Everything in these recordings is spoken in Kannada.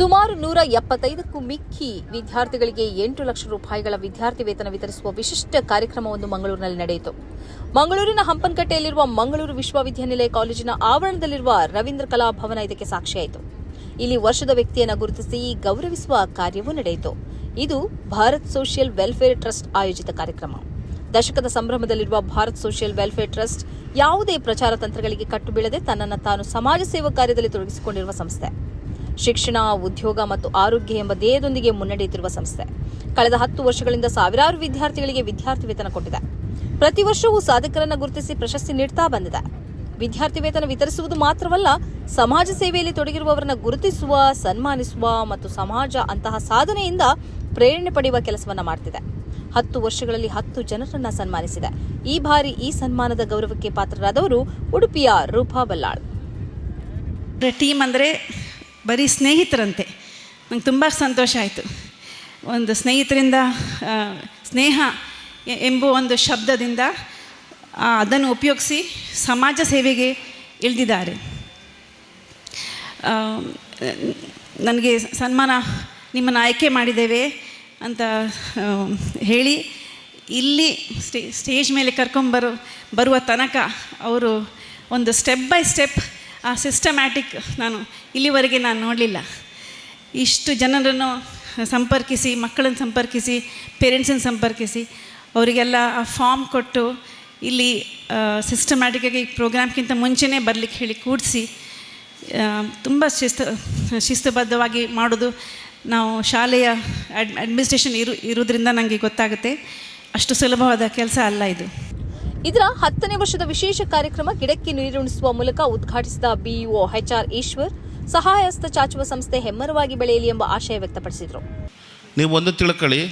ಸುಮಾರು ನೂರ ಎಪ್ಪತ್ತೈದಕ್ಕೂ ಮಿಕ್ಕಿ ವಿದ್ಯಾರ್ಥಿಗಳಿಗೆ ಎಂಟು ಲಕ್ಷ ರೂಪಾಯಿಗಳ ವಿದ್ಯಾರ್ಥಿ ವೇತನ ವಿತರಿಸುವ ವಿಶಿಷ್ಟ ಕಾರ್ಯಕ್ರಮವೊಂದು ಮಂಗಳೂರಿನಲ್ಲಿ ನಡೆಯಿತು. ಮಂಗಳೂರಿನ ಹಂಪನಕಟ್ಟೆಯಲ್ಲಿರುವ ಮಂಗಳೂರು ವಿಶ್ವವಿದ್ಯಾನಿಲಯ ಕಾಲೇಜಿನ ಆವರಣದಲ್ಲಿರುವ ರವೀಂದ್ರ ಕಲಾ ಭವನ ಇದಕ್ಕೆ ಸಾಕ್ಷಿಯಾಯಿತು. ಇಲ್ಲಿ ವರ್ಷದ ವ್ಯಕ್ತಿಯನ್ನು ಗುರುತಿಸಿ ಗೌರವಿಸುವ ಕಾರ್ಯವೂ ನಡೆಯಿತು. ಇದು ಭಾರತ್ ಸೋಷಿಯಲ್ ವೆಲ್ಫೇರ್ ಟ್ರಸ್ಟ್ ಆಯೋಜಿತ ಕಾರ್ಯಕ್ರಮ. ದಶಕದ ಸಂಭ್ರಮದಲ್ಲಿರುವ ಭಾರತ್ ಸೋಷಿಯಲ್ ವೆಲ್ಫೇರ್ ಟ್ರಸ್ಟ್ ಯಾವುದೇ ಪ್ರಚಾರ ತಂತ್ರಗಳಿಗೆ ಕಟ್ಟು ಬೀಳದೆ ತನ್ನನ್ನು ತಾನು ಸಮಾಜ ಸೇವಾ ಕಾರ್ಯದಲ್ಲಿ ತೊಡಗಿಸಿಕೊಂಡಿರುವ ಸಂಸ್ಥೆ. ಶಿಕ್ಷಣ, ಉದ್ಯೋಗ ಮತ್ತು ಆರೋಗ್ಯ ಎಂಬ ಧ್ಯೇಯದೊಂದಿಗೆ ಮುನ್ನಡೆಯುತ್ತಿರುವ ಸಂಸ್ಥೆ. ಕಳೆದ ಹತ್ತು ವರ್ಷಗಳಿಂದ ಸಾವಿರಾರು ವಿದ್ಯಾರ್ಥಿಗಳಿಗೆ ವಿದ್ಯಾರ್ಥಿ ವೇತನ ಕೊಟ್ಟಿದೆ. ಪ್ರತಿ ವರ್ಷವೂ ಸಾಧಕರನ್ನು ಗುರುತಿಸಿ ಪ್ರಶಸ್ತಿ ನೀಡ್ತಾ ಬಂದಿದೆ. ವಿದ್ಯಾರ್ಥಿ ವೇತನ ವಿತರಿಸುವುದು ಮಾತ್ರವಲ್ಲ, ಸಮಾಜ ಸೇವೆಯಲ್ಲಿ ತೊಡಗಿರುವವರನ್ನ ಗುರುತಿಸುವ, ಸನ್ಮಾನಿಸುವ ಮತ್ತು ಸಮಾಜ ಅಂತಹ ಸಾಧನೆಯಿಂದ ಪ್ರೇರಣೆ ಪಡೆಯುವ ಕೆಲಸವನ್ನ ಮಾಡ್ತಿದೆ. ಹತ್ತು ವರ್ಷಗಳಲ್ಲಿ ಹತ್ತು ಜನರನ್ನ ಸನ್ಮಾನಿಸಿದೆ. ಈ ಬಾರಿ ಈ ಸನ್ಮಾನದ ಗೌರವಕ್ಕೆ ಪಾತ್ರರಾದವರು ಉಡುಪಿಯ ರೂಪಾ ಬಲ್ಲಾಳ್. ಟೀಮ್ ಅಂದರೆ ಬರೀ ಸ್ನೇಹಿತರಂತೆ. ನಂಗೆ ತುಂಬ ಸಂತೋಷ ಆಯಿತು. ಒಂದು ಸ್ನೇಹಿತರಿಂದ ಸ್ನೇಹ ಎಂಬ ಒಂದು ಶಬ್ದದಿಂದ ಅದನ್ನು ಉಪಯೋಗಿಸಿ ಸಮಾಜ ಸೇವೆಗೆ ಇಳಿದಿದ್ದಾರೆ. ನನಗೆ ಸನ್ಮಾನ ನಿಮ್ಮನ್ನು ಆಯ್ಕೆ ಮಾಡಿದ್ದೇವೆ ಅಂತ ಹೇಳಿ, ಇಲ್ಲಿ ಸ್ಟೇ, ಸ್ಟೇಜ್ ಮೇಲೆ ಕರ್ಕೊಂಬರೋ, ಬರುವ ತನಕ ಅವರು ಒಂದು ಸ್ಟೆಪ್ ಬೈ ಸ್ಟೆಪ್ ಆ ಸಿಸ್ಟಮ್ಯಾಟಿಕ್ ನಾನು ಇಲ್ಲಿವರೆಗೆ ನಾನು ನೋಡಲಿಲ್ಲ. ಇಷ್ಟು ಜನರನ್ನು ಸಂಪರ್ಕಿಸಿ, ಮಕ್ಕಳನ್ನು ಸಂಪರ್ಕಿಸಿ ಪೇರೆಂಟ್ಸನ್ನು ಸಂಪರ್ಕಿಸಿ, ಅವರಿಗೆಲ್ಲ ಆ ಫಾರ್ಮ್ ಕೊಟ್ಟು ಇಲ್ಲಿ ಸಿಸ್ಟಮ್ಯಾಟಿಕ್ಕಾಗಿ ಪ್ರೋಗ್ರಾಮ್ಗಿಂತ ಮುಂಚೆನೇ ಬರಲಿಕ್ಕೆ ಹೇಳಿ ಕೂಡಿಸಿ ತುಂಬ ಶಿಸ್ತು, ಶಿಸ್ತುಬದ್ಧವಾಗಿ ಮಾಡೋದು ನಾವು ಶಾಲೆಯ ಅಡ್ ಅಡ್ಮಿನಿಸ್ಟ್ರೇಷನ್ ಇರು, ಇರೋದ್ರಿಂದ ನನಗೆ ಗೊತ್ತಾಗುತ್ತೆ. ಅಷ್ಟು ಸುಲಭವಾದ ಕೆಲಸ ಅಲ್ಲ ಇದು. ಇದರ ಹತ್ತನೇ ವರ್ಷದ ವಿಶೇಷ ಕಾರ್ಯಕ್ರಮ ಗಿಡಕ್ಕೆ ನೀರುಣಿಸುವ ಮೂಲಕ ಉದ್ಘಾಟಿಸಿದ ಬಿಇಒ ಎಚ್ಆರ್ ಈಶ್ವರ್ ಸಹಾಯ ಹಸ್ತ ಚಾಚುವ ಸಂಸ್ಥೆ ಹೆಮ್ಮರವಾಗಿ ಬೆಳೆಯಲಿ ಎಂಬ ಆಶಯ ವ್ಯಕ್ತಪಡಿಸಿದರು. ನೀವು ಒಂದು ತಿಳ್ಕೊಳ್ಳಿ,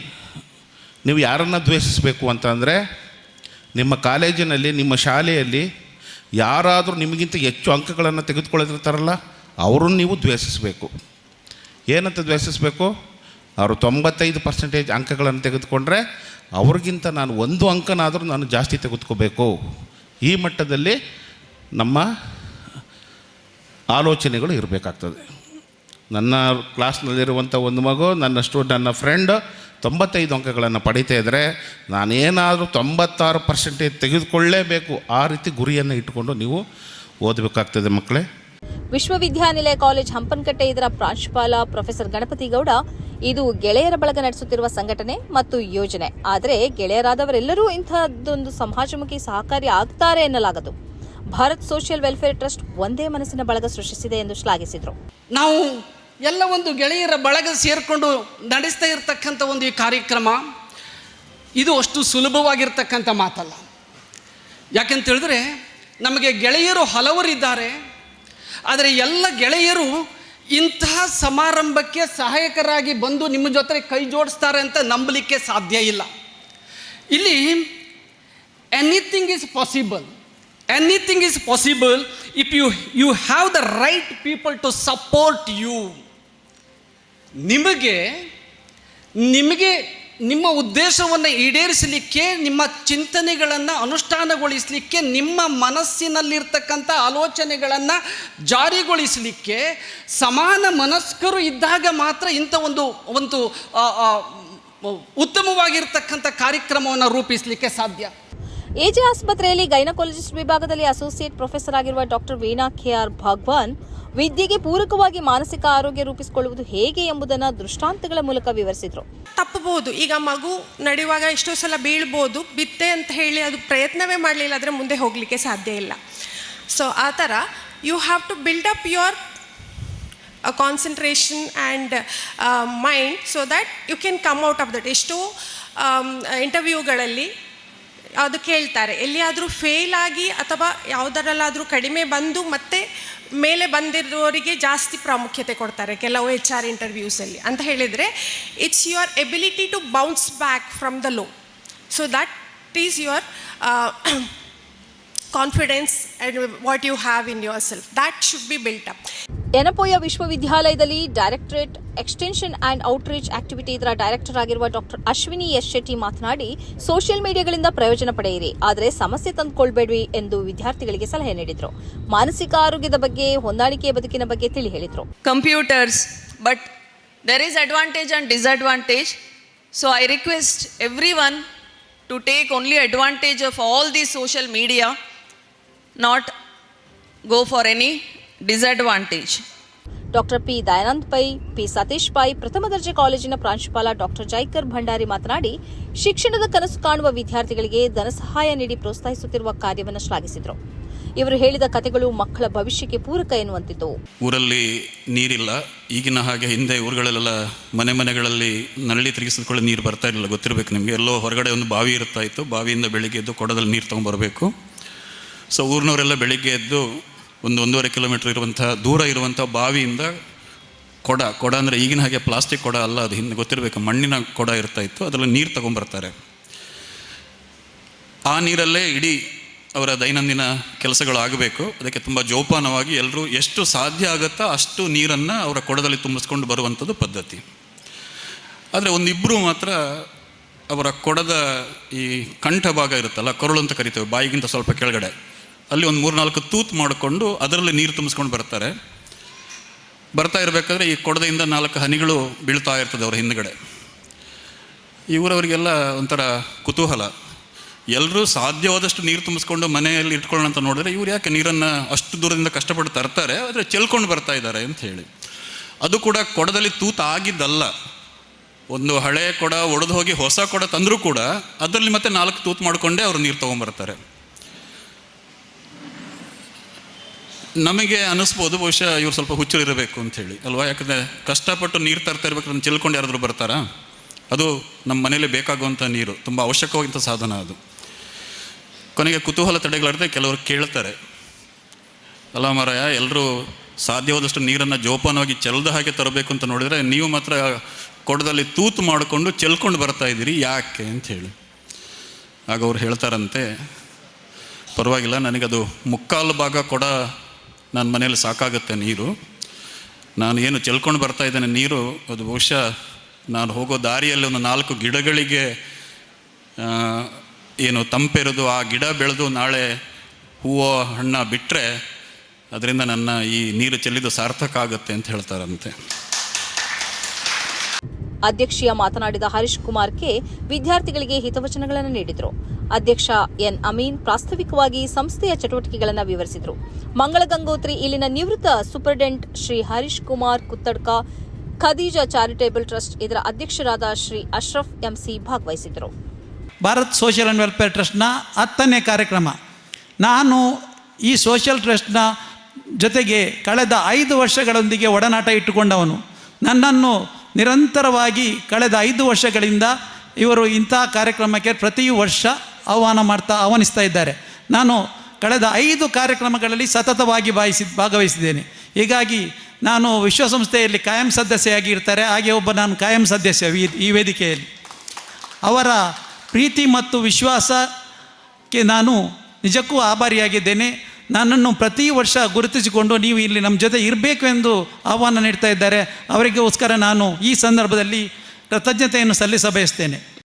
ನೀವು ಯಾರನ್ನು ದ್ವೇಷಿಸಬೇಕು ಅಂತಂದರೆ ನಿಮ್ಮ ಕಾಲೇಜಿನಲ್ಲಿ, ನಿಮ್ಮ ಶಾಲೆಯಲ್ಲಿ ಯಾರಾದರೂ ನಿಮಗಿಂತ ಹೆಚ್ಚು ಅಂಕಗಳನ್ನು ತೆಗೆದುಕೊಳ್ಳಿರ್ತಾರಲ್ಲ ಅವರನ್ನು ನೀವು ದ್ವೇಷಿಸಬೇಕು. ಏನಂತ ದ್ವೇಷಿಸಬೇಕು? ಅವರು ತೊಂಬತ್ತೈದು ಪರ್ಸೆಂಟೇಜ್ ಅಂಕಗಳನ್ನು ತೆಗೆದುಕೊಂಡ್ರೆ ಅವ್ರಿಗಿಂತ ನಾನು ಒಂದು ಅಂಕನಾದರೂ ನಾನು ಜಾಸ್ತಿ ತೆಗೆದುಕೋಬೇಕು. ಈ ಮಟ್ಟದಲ್ಲಿ ನಮ್ಮ ಆಲೋಚನೆಗಳು ಇರಬೇಕಾಗ್ತದೆ. ನನ್ನ ಕ್ಲಾಸ್ನಲ್ಲಿರುವಂಥ ಒಂದು ಮಗು, ನನ್ನ ಸ್ಟೂ ನನ್ನ ಫ್ರೆಂಡ್ ತೊಂಬತ್ತೈದು ಅಂಕಗಳನ್ನು ಪಡಿತಾ ಇದ್ದರೆ ನಾನೇನಾದರೂ ತೊಂಬತ್ತಾರು ಪರ್ಸೆಂಟೇಜ್ ತೆಗೆದುಕೊಳ್ಳೇಬೇಕು. ಆ ರೀತಿ ಗುರಿಯನ್ನು ಇಟ್ಟುಕೊಂಡು ನೀವು ಓದಬೇಕಾಗ್ತದೆ ಮಕ್ಕಳೇ. ವಿಶ್ವವಿದ್ಯಾನಿಲಯ ಕಾಲೇಜ್ ಹಂಪನಕಟ್ಟೆ ಇದರ ಪ್ರಾಂಶುಪಾಲ ಪ್ರೊಫೆಸರ್ ಗಣಪತಿ ಗೌಡ ಇದು ಗೆಳೆಯರ ಬಳಗ ನಡೆಸುತ್ತಿರುವ ಸಂಘಟನೆ ಮತ್ತು ಯೋಜನೆ. ಆದರೆ ಗೆಳೆಯರಾದವರೆಲ್ಲರೂ ಇಂತಹದ್ದೊಂದು ಸಮಾಜಮುಖಿ ಸಹಕಾರಿ ಆಗ್ತಾರೆ ಎನ್ನಲಾಗದು. ಭಾರತ್ ಸೋಷಿಯಲ್ ವೆಲ್ಫೇರ್ ಟ್ರಸ್ಟ್ ಒಂದೇ ಮನಸ್ಸಿನ ಬಳಗ ಸೃಷ್ಟಿಸಿದೆ ಎಂದು ಶ್ಲಾಘಿಸಿದರು. ನಾವು ಎಲ್ಲ ಒಂದು ಗೆಳೆಯರ ಬಳಗ ಸೇರಿಕೊಂಡು ನಡೆಸ್ತಾ ಇರತಕ್ಕಂಥ ಒಂದು ಈ ಕಾರ್ಯಕ್ರಮ ಇದು ಅಷ್ಟು ಸುಲಭವಾಗಿರ್ತಕ್ಕಂಥ ಮಾತಲ್ಲ. ಯಾಕೆಂತ ಹೇಳಿದ್ರೆ ನಮಗೆ ಗೆಳೆಯರು ಹಲವರಿದ್ದಾರೆ. ಆದರೆ ಎಲ್ಲ ಗೆಳೆಯರು ಇಂತಹ ಸಮಾರಂಭಕ್ಕೆ ಸಹಾಯಕರಾಗಿ ಬಂದು ನಿಮ್ಮ ಜೊತೆ ಕೈ ಜೋಡಿಸ್ತಾರೆ ಅಂತ ನಂಬಲಿಕ್ಕೆ ಸಾಧ್ಯ ಇಲ್ಲ. ಇಲ್ಲಿ anything is possible anything is possible if you you have the right people to support you ನಿಮಗೆ ನಿಮಗೆ ನಿಮ್ಮ ಉದ್ದೇಶವನ್ನು ಈಡೇರಿಸಲಿಕ್ಕೆ, ನಿಮ್ಮ ಚಿಂತನೆಗಳನ್ನು ಅನುಷ್ಠಾನಗೊಳಿಸಲಿಕ್ಕೆ, ನಿಮ್ಮ ಮನಸ್ಸಿನಲ್ಲಿರ್ತಕ್ಕಂಥ ಆಲೋಚನೆಗಳನ್ನು ಜಾರಿಗೊಳಿಸಲಿಕ್ಕೆ ಸಮಾನ ಮನಸ್ಕರು ಇದ್ದಾಗ ಮಾತ್ರ ಇಂಥ ಒಂದು ಒಂದು ಉತ್ತಮವಾಗಿರ್ತಕ್ಕಂಥ ಕಾರ್ಯಕ್ರಮವನ್ನು ರೂಪಿಸಲಿಕ್ಕೆ ಸಾಧ್ಯ. ಎಜೆ ಆಸ್ಪತ್ರೆಯಲ್ಲಿ ಗೈನಕಾಲಜಿಸ್ಟ್ ವಿಭಾಗದಲ್ಲಿ ಅಸೋಸಿಯೇಟ್ ಪ್ರೊಫೆಸರ್ ಆಗಿರುವ ಡಾಕ್ಟರ್ ವೀಣಾ ಕೆಆರ್ ಭಗವಾನ್ ವಿದ್ಯೆಗೆ ಪೂರಕವಾಗಿ ಮಾನಸಿಕ ಆರೋಗ್ಯ ರೂಪಿಸಿಕೊಳ್ಳುವುದು ಹೇಗೆ ಎಂಬುದನ್ನು ದೃಷ್ಟಾಂತಗಳ ಮೂಲಕ ವಿವರಿಸಿದರು. ತಪ್ಪಬಹುದು. ಈಗ ಮಗು ನಡೆಯುವಾಗ ಎಷ್ಟೋ ಸಲ ಬೀಳ್ಬೋದು, ಬಿತ್ತೆ ಅಂತ ಹೇಳಿ ಅದು ಪ್ರಯತ್ನವೇ ಮಾಡಲಿಲ್ಲ, ಆದರೆ ಮುಂದೆ ಹೋಗಲಿಕ್ಕೆ ಸಾಧ್ಯ ಇಲ್ಲ. ಸೊ ಆ ಥರ you have to build up your concentration and mind so that you can come out of that ಎಷ್ಟೋ ಇಂಟರ್ವ್ಯೂಗಳಲ್ಲಿ ಅದು ಕೇಳ್ತಾರೆ. ಎಲ್ಲಿಯಾದರೂ ಫೇಲ್ ಆಗಿ ಅಥವಾ ಯಾವುದರಲ್ಲಾದರೂ ಕಡಿಮೆ ಬಂದು ಮತ್ತೆ ಮೇಲೆ ಬಂದಿರೋರಿಗೆ ಜಾಸ್ತಿ ಪ್ರಾಮುಖ್ಯತೆ ಕೊಡ್ತಾರೆ ಕೆಲವು ಎಚ್ ಆರ್ ಇಂಟರ್ವ್ಯೂಸಲ್ಲಿ ಅಂತ ಹೇಳಿದರೆ it's your ability to bounce back from the low so that is your confidence and what you have in yourself that should be built up Yenepoya ವಿಶ್ವವಿದ್ಯಾಲಯದಲ್ಲಿ directorate, extension and outreach activity ಇದರ ಡೈರೆಕ್ಟರ್ ಆಗಿರುವ ಡಾಕ್ಟರ್ ಅಶ್ವಿನಿ ಎಸ್ ಶೆಟ್ಟಿ ಮಾತನಾಡಿ, ಸೋಷಿಯಲ್ ಮೀಡಿಯಾಗಳಿಂದ ಪ್ರಯೋಜನ ಪಡೆಯಿರಿ, ಆದರೆ ಸಮಸ್ಯೆ ತಂದುಕೊಳ್ಬೇಡಿ ಎಂದು ವಿದ್ಯಾರ್ಥಿಗಳಿಗೆ ಸಲಹೆ ನೀಡಿದರು. ಮಾನಸಿಕ ಆರೋಗ್ಯದ ಬಗ್ಗೆ, ಹೊಂದಾಣಿಕೆಯ ಬದುಕಿನ ಬಗ್ಗೆ ತಿಳಿ ಹೇಳಿದರು. Computers but there is advantage and disadvantage so I request everyone to take only advantage of all the social media not go for any disadvantage. Doctor P Dayanand Pai P Satish Pai ಪ್ರಥಮ ದರ್ಜೆ ಕಾಲೇಜಿನ ಪ್ರಾಂಶುಪಾಲ ಡಾಕ್ಟರ್ ಜೈಕರ್ ಭಂಡಾರಿ ಮಾತನಾಡಿ ಶಿಕ್ಷಣದ ಕನಸು ಕಾಣುವ ವಿದ್ಯಾರ್ಥಿಗಳಿಗೆ ಧನಸಹಾಯ ನೀಡಿ ಪ್ರೋತ್ಸಾಹಿಸುತ್ತಿರುವ ಕಾರ್ಯವನ್ನು ಶ್ಲಾಘಿಸಿದರು. ಇವರು ಹೇಳಿದ ಕಥೆಗಳು ಮಕ್ಕಳ ಭವಿಷ್ಯಕ್ಕೆ ಪೂರಕ ಎನ್ನುವಂತಿತ್ತು ಊರಲ್ಲಿ ನೀರಿಲ್ಲ. ಈಗಿನ ಹಾಗೆ ಹಿಂದೆ ಊರುಗಳಲ್ಲೆಲ್ಲ ಮನೆ ಮನೆಗಳಲ್ಲಿ ನಳ್ಳಿ ತಿರುಗಿಸಿಕೊಳ್ಳೋ ನೀರು ಬರ್ತಾ ಇರಲಿಲ್ಲ. ಗೊತ್ತಿರಬೇಕು ನಿಮಗೆ. ಎಲ್ಲೋ ಹೊರಗಡೆ ಒಂದು ಬಾವಿ ಇರ್ತಾ ಇತ್ತು. ಬಾವಿಯಿಂದ ಬೆಳಿಗ್ಗೆ ಎದ್ದು ಕೊಡದಲ್ಲಿ ನೀರು ತೊಗೊಂಬರಬೇಕು ಸೊ ಊರಿನವರೆಲ್ಲ ಬೆಳಿಗ್ಗೆ ಎದ್ದು ಒಂದು ಒಂದೂವರೆ ಕಿಲೋಮೀಟರ್ ಇರುವಂಥ ದೂರ ಇರುವಂಥ ಬಾವಿಯಿಂದ ಕೊಡ ಕೊಡ ಅಂದರೆ ಈಗಿನ ಹಾಗೆ ಪ್ಲಾಸ್ಟಿಕ್ ಕೊಡ ಅಲ್ಲ, ಅದು ಹಿಂದೆ ಗೊತ್ತಿರಬೇಕು. ಮಣ್ಣಿನ ಕೊಡ ಇರ್ತಾ ಇತ್ತು, ಅದರಲ್ಲಿ ನೀರು ತೊಗೊಂಬರ್ತಾರೆ. ಆ ನೀರಲ್ಲೇ ಇಡೀ ಅವರ ದೈನಂದಿನ ಕೆಲಸಗಳು ಆಗಬೇಕು. ಅದಕ್ಕೆ ತುಂಬ ಜೋಪಾನವಾಗಿ ಎಲ್ಲರೂ ಎಷ್ಟು ಸಾಧ್ಯ ಆಗುತ್ತೋ ಅಷ್ಟು ನೀರನ್ನು ಅವರ ಕೊಡದಲ್ಲಿ ತುಂಬಿಸ್ಕೊಂಡು ಬರುವಂಥದ್ದು ಪದ್ಧತಿ. ಆದರೆ ಒಂದಿಬ್ಬರು ಮಾತ್ರ ಅವರ ಕೊಡದ ಈ ಕಂಠ ಭಾಗ ಇರುತ್ತಲ್ಲ, ಕೊರಳು ಅಂತ ಕರಿತೇವೆ, ಬಾಯಿಗಿಂತ ಸ್ವಲ್ಪ ಕೆಳಗಡೆ. ಅಲ್ಲಿ ಒಂದು ಮೂರು ನಾಲ್ಕು ತೂತು ಮಾಡಿಕೊಂಡು ಅದರಲ್ಲಿ ನೀರು ತುಂಬಿಸ್ಕೊಂಡು ಬರ್ತಾರೆ. ಬರ್ತಾ ಇರಬೇಕಾದ್ರೆ ಈ ಕೊಡದೆಯಿಂದ ನಾಲ್ಕು ಹನಿಗಳು ಬೀಳ್ತಾ ಇರ್ತದೆ ಅವ್ರ ಹಿಂದ್ಗಡೆ. ಇವರವರಿಗೆಲ್ಲ ಒಂಥರ ಕುತೂಹಲ. ಎಲ್ಲರೂ ಸಾಧ್ಯವಾದಷ್ಟು ನೀರು ತುಂಬಿಸ್ಕೊಂಡು ಮನೆಯಲ್ಲಿ ಇಟ್ಕೊಳ್ಳೋಣ ಅಂತ ನೋಡಿದ್ರೆ ಇವ್ರು ಯಾಕೆ ನೀರನ್ನು ಅಷ್ಟು ದೂರದಿಂದ ಕಷ್ಟಪಟ್ಟು ತರ್ತಾರೆ, ಆದರೆ ಚೆಲ್ಕೊಂಡು ಬರ್ತಾ ಇದ್ದಾರೆ ಅಂತ ಹೇಳಿ. ಅದು ಕೂಡ ಕೊಡದಲ್ಲಿ ತೂತ ಆಗಿದ್ದಲ್ಲ. ಒಂದು ಹಳೆ ಕೊಡ ಒಡೆದು ಹೋಗಿ ಹೊಸ ಕೊಡ ತಂದರೂ ಕೂಡ ಅದರಲ್ಲಿ ಮತ್ತೆ ನಾಲ್ಕು ತೂತು ಮಾಡಿಕೊಂಡೇ ಅವರು ನೀರು ತೊಗೊಂಬರ್ತಾರೆ. ನಮಗೆ ಅನಿಸ್ಬೋದು ಬಹುಶಃ ಇವ್ರು ಸ್ವಲ್ಪ ಹುಚ್ಚು ಇರಬೇಕು ಅಂತ ಹೇಳಿ. ಅಲ್ವಾ? ಯಾಕಂದರೆ ಕಷ್ಟಪಟ್ಟು ನೀರು ತರ್ತಾ ಇರ್ಬೇಕು ಅದನ್ನು ಚೆಲ್ಕೊಂಡು ಯಾರಾದರೂ ಬರ್ತಾರಾ? ಅದು ನಮ್ಮ ಮನೇಲಿ ಬೇಕಾಗುವಂಥ ನೀರು. ತುಂಬ ಅವಶ್ಯಕವಾದಂಥ ಸಾಧನ ಅದು. ಕೊನೆಗೆ ಕುತೂಹಲ ತಡೆಗಳಾಡದೆ ಕೆಲವರು ಕೇಳ್ತಾರೆ. ಅಲ್ಲ ಮಾರಾಯ? ಎಲ್ಲರೂ ಸಾಧ್ಯವಾದಷ್ಟು ನೀರನ್ನು ಜೋಪಾನವಾಗಿ ಚೆಲ್ಲದ ಹಾಗೆ ತರಬೇಕು ಅಂತ ನೋಡಿದರೆ ನೀವು ಮಾತ್ರ ಕೊಡದಲ್ಲಿ ತೂತು ಮಾಡಿಕೊಂಡು ಚೆಲ್ಕೊಂಡು ಬರ್ತಾ ಇದ್ದೀರಿ. ಯಾಕೆ ಅಂತ ಹೇಳಿ. ಆಗ ಅವ್ರು ಹೇಳ್ತಾರಂತೆ, ಪರವಾಗಿಲ್ಲ, ನನಗದು ಮುಕ್ಕಾಲು ಭಾಗ ಕೊಡ ನನ್ನ ಮನೇಲಿ ಸಾಕಾಗುತ್ತೆ ನೀರು. ನಾನು ಏನು ಚೆಲ್ಕೊಂಡು ಬರ್ತಾ ಇದ್ದೇನೆ ನೀರು, ಅದು ಬಹುಶಃ ನಾನು ಹೋಗೋ ದಾರಿಯಲ್ಲಿ ಒಂದು ನಾಲ್ಕು ಗಿಡಗಳಿಗೆ ಏನು ತಂಪೆರೆದು ಆ ಗಿಡ ಬೆಳೆದು ನಾಳೆ ಹೂವು ಹಣ್ಣ ಬಿಟ್ಟರೆ ಅದರಿಂದ ನನ್ನ ಈ ನೀರು ಚೆಲ್ಲಿದ್ದು ಸಾರ್ಥಕ ಆಗುತ್ತೆ ಅಂತ ಹೇಳ್ತಾರಂತೆ. ಅಧ್ಯಕ್ಷೀಯ ಮಾತನಾಡಿದ ಹರೀಶ್ ಕುಮಾರ್ ಕೆ, ವಿದ್ಯಾರ್ಥಿಗಳಿಗೆ ಹಿತವಚನಗಳನ್ನು ನೀಡಿದರು. ಅಧ್ಯಕ್ಷ ಎನ್ ಅಮೀನ್ ಪ್ರಾಸ್ತಾವಿಕವಾಗಿ ಸಂಸ್ಥೆಯ ಚಟುವಟಿಕೆಗಳನ್ನು ವಿವರಿಸಿದರು. ಮಂಗಳ ಗಂಗೋತ್ರಿ ಇಲ್ಲಿನ ನಿವೃತ್ತ superintendent Shri Harish Kumar Kuttadka Khadija charitable trust ಇದರ ಅಧ್ಯಕ್ಷರಾದ ಶ್ರೀ ಅಶ್ರಫ್ ಎಂಸಿ ಭಾಗವಹಿಸಿದರು. ಭಾರತ್ ಸೋಷಿಯಲ್ ಅಂಡ್ ವೆಲ್ಫೇರ್ ಟ್ರಸ್ಟ್ನ ಹತ್ತನೇ ಕಾರ್ಯಕ್ರಮ. ನಾನು ಈ ಸೋಷಿಯಲ್ ಟ್ರಸ್ಟ್ನ ಜೊತೆಗೆ ಕಳೆದ ಐದು ವರ್ಷಗಳೊಂದಿಗೆ ಒಡನಾಟ ಇಟ್ಟುಕೊಂಡವನು. ನನ್ನನ್ನು ನಿರಂತರವಾಗಿ ಕಳೆದ ಐದು ವರ್ಷಗಳಿಂದ ಇವರು ಇಂಥ ಕಾರ್ಯಕ್ರಮಕ್ಕೆ ಪ್ರತಿ ವರ್ಷ ಆಹ್ವಾನ ಮಾಡ್ತಾ ಆಹ್ವಾನಿಸ್ತಾ ಇದ್ದಾರೆ. ನಾನು ಕಳೆದ ಐದು ಕಾರ್ಯಕ್ರಮಗಳಲ್ಲಿ ಸತತವಾಗಿ ಭಾವಿಸಿ ಭಾಗವಹಿಸಿದ್ದೇನೆ. ಹೀಗಾಗಿ ನಾನು ವಿಶ್ವಸಂಸ್ಥೆಯಲ್ಲಿ ಕಾಯಂ ಸದಸ್ಯೆಯಾಗಿ ಇರ್ತಾರೆ. ಹಾಗೆ ಒಬ್ಬ ನಾನು ಕಾಯಂ ಸದಸ್ಯ ಈ ವೇದಿಕೆಯಲ್ಲಿ. ಅವರ ಪ್ರೀತಿ ಮತ್ತು ವಿಶ್ವಾಸಕ್ಕೆ ನಾನು ನಿಜಕ್ಕೂ ಆಭಾರಿಯಾಗಿದ್ದೇನೆ. ನನ್ನನ್ನು ಪ್ರತಿ ವರ್ಷ ಗುರುತಿಸಿಕೊಂಡು ನೀವು ಇಲ್ಲಿ ನಮ್ಮ ಜೊತೆ ಇರಬೇಕು ಎಂದು ಆಹ್ವಾನ ನೀಡ್ತಾ ಇದ್ದಾರೆ. ಅವರಿಗೋಸ್ಕರ ನಾನು ಈ ಸಂದರ್ಭದಲ್ಲಿ ಕೃತಜ್ಞತೆಯನ್ನು ಸಲ್ಲಿಸ ಬಯಸ್ತೇನೆ